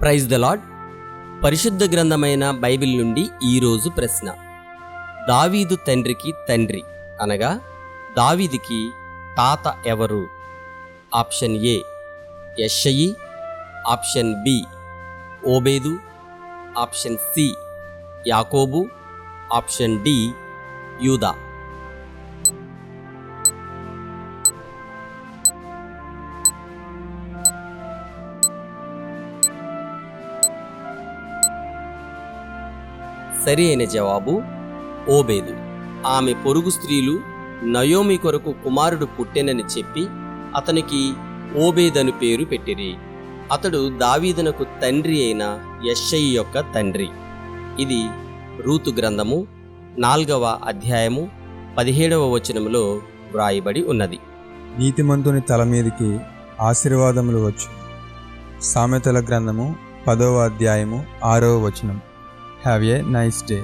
Praise the lord పరిశుద్ధ గ్రంథమైన Bible నుండి ఈరోజు ప్రశ్న. దావీదు తండ్రికి తండ్రి అనగా దావీదికి తాత ఎవరు? ఆప్షన్ ఏ యషయి ఆప్షన్ బి ఓబేదు. ఆప్షన్ సి యాకోబు. ఆప్షన్ డి యూదా. సరి అయిన జవాబు ఓబేదు. ఆమె పొరుగు స్త్రీలు నయోమి కొరకు కుమారుడు పుట్టెనని చెప్పి అతనికి ఓబేదను పేరు పెట్టిరి. అతడు దావీదునకు తండ్రి అయిన యశ్షయి యొక్క తండ్రి. ఇది రూతు గ్రంథము నాల్గవ అధ్యాయము పదిహేడవ వచనములో వ్రాయబడి ఉన్నది. నీతిమంతుని తల మీదకి ఆశీర్వాదములు వచ్చు. సామెతల గ్రంథము పదవ అధ్యాయము ఆరవ వచనం. Have a nice day